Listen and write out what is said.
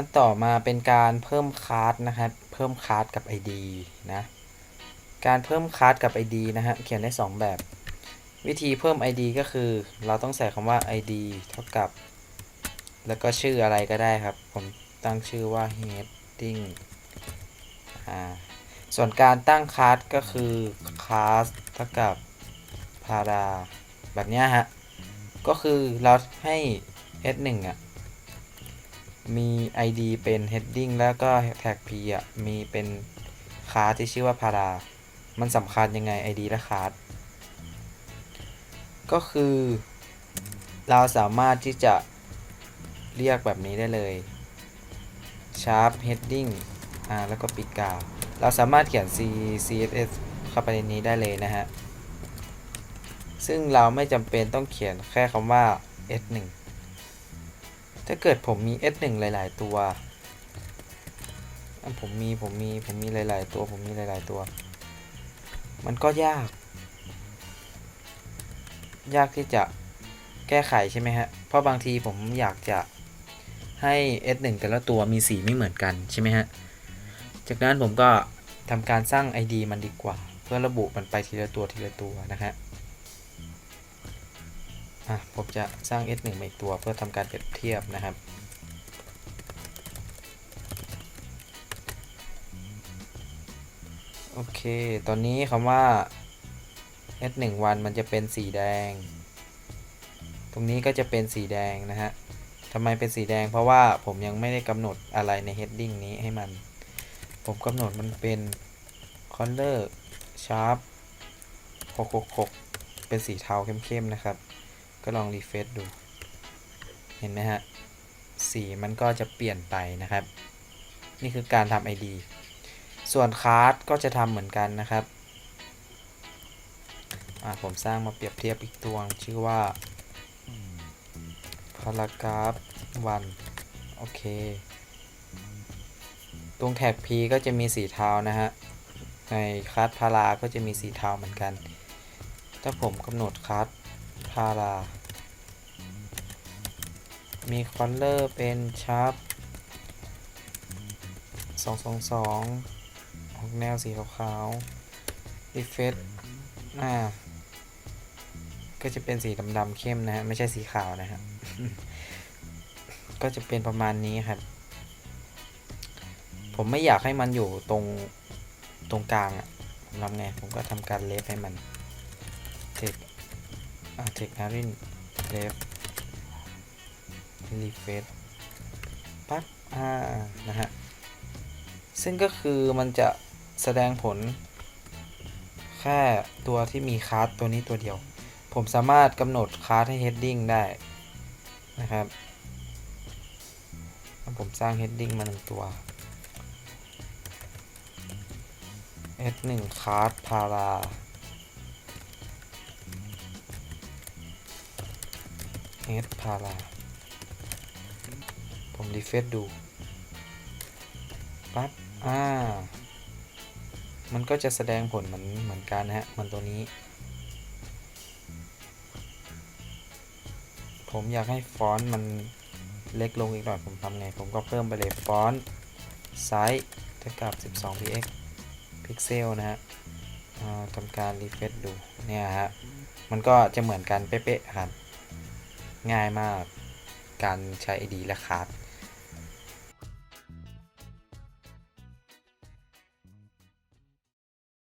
อันต่อมาเป็นการเพิ่มคาร์ดนะครับ เพิ่มคาร์ดกับ ID นะ การเพิ่มคาร์ดกับ ID นะฮะ เขียนได้ 2 แบบ วิธีเพิ่ม ID ก็คือเราต้องใส่คำว่า ID เท่ากับ แล้วก็ชื่ออะไรก็ได้ครับ ผมตั้งชื่อว่า heading อ่า ส่วนการตั้งคลาสก็คือ class เท่ากับ para แบบเนี้ยฮะ ก็คือเราให้ s1 อะ มี id เป็น heading แล้วก็ tag p อะ มีเป็นคลาสที่ชื่อว่า para มันสำคัญยังไง id และคลาสก็คือ เราสามารถที่จะเรียกแบบนี้ได้เลย sharp heading อ่า แล้วก็ปีกกาวเราสามารถเขียน C CSS เข้าไปในนี้ได้เลยนะฮะ ซึ่งเราไม่จำเป็นต้องเขียนแค่คำว่า S1 ถ้าเกิดผมมี S1 หลาย ๆ ตัวผมมีผมมีผมมีหลาย ๆ ตัวผมมีหลาย ๆ ตัว มันก็ยาก ยากที่จะแก้ไขใช่ไหมฮะ เพราะบางทีผมอยากจะให้ S1 แต่ละตัวมีสีไม่เหมือนกันใช่ไหมฮะ จากนั้นผมก็ทำการสร้าง ID มันดีกว่า เพื่อระบุมันไปทีละตัวทีละตัวนะฮะ อะผมจะสร้าง S1 มาอีกตัวเพื่อทำการเปรียบเทียบนะครับ โอเค ตอนนี้คำว่า S1 วันมันจะเป็นสีแดง ตรงนี้ก็จะเป็นสีแดงนะฮะทำไมเป็นสีแดงเพราะว่าผมยังไม่ได้กำหนดอะไรใน heading นี้ให้มัน ผมกำหนดมันเป็น color sharp 666 เป็นสีเทาเข้มๆนะครับ ก็ลองรีเฟซดู เห็นไหมฮะ สีมันก็จะเปลี่ยนไปนะครับ นี่คือการทำ ID ส่วนคาร์ดก็จะทำเหมือนกันนะครับ ผมสร้างมาเปรียบเทียบอีกตัวชื่อว่า paragraph 1โอเค ตรงแท็ก P ก็จะมีสีเทานะฮะ ในคลาสพาราก็จะมีสีเทาเหมือนกัน ถ้าผมกำหนดคลาส พารา มีคอนเลอร์เป็นชาร์ป222ออกแนวสีขาวๆรีเฟซอ่าก็จะเป็นสีดำๆเข้มนะฮะ ไม่ใช่สีขาวนะฮะ ก็จะเป็นประมาณนี้ครับ ผมไม่อยากให้มันอยู่ตรงตรงกลางอะผมทำไง ผมก็ทำการเลฟให้มันเทค อ่าเทคนารินเลฟรีเฟซปั๊บอ่านะฮะ ซึ่งก็คือมันจะแสดงผล แค่ตัวที่มีคลาสตัวนี้ตัวเดียว ผมสามารถกำหนดคลาสให้ heading ได้นะครับผมสร้าง heading มาหนึ่งตัว S1 card para S para ผมรีเฟซดูปั๊บอ่า มันก็จะแสดงผลเหมือนเหมือนกันนะฮะ มันตัวนี้ ผมอยากให้ฟอนต์มันเล็กลงอีกหน่อย ผมทำไง ผมก็เพิ่มไปเลยฟอนต์ไซส์เท่ากับ 12 px พิกเซลนะฮะทำการรีเฟซดู เนี่ยฮะ มันก็จะเหมือนกันเป๊ะๆครับ ง่ายมาก การใช้ ID และคัส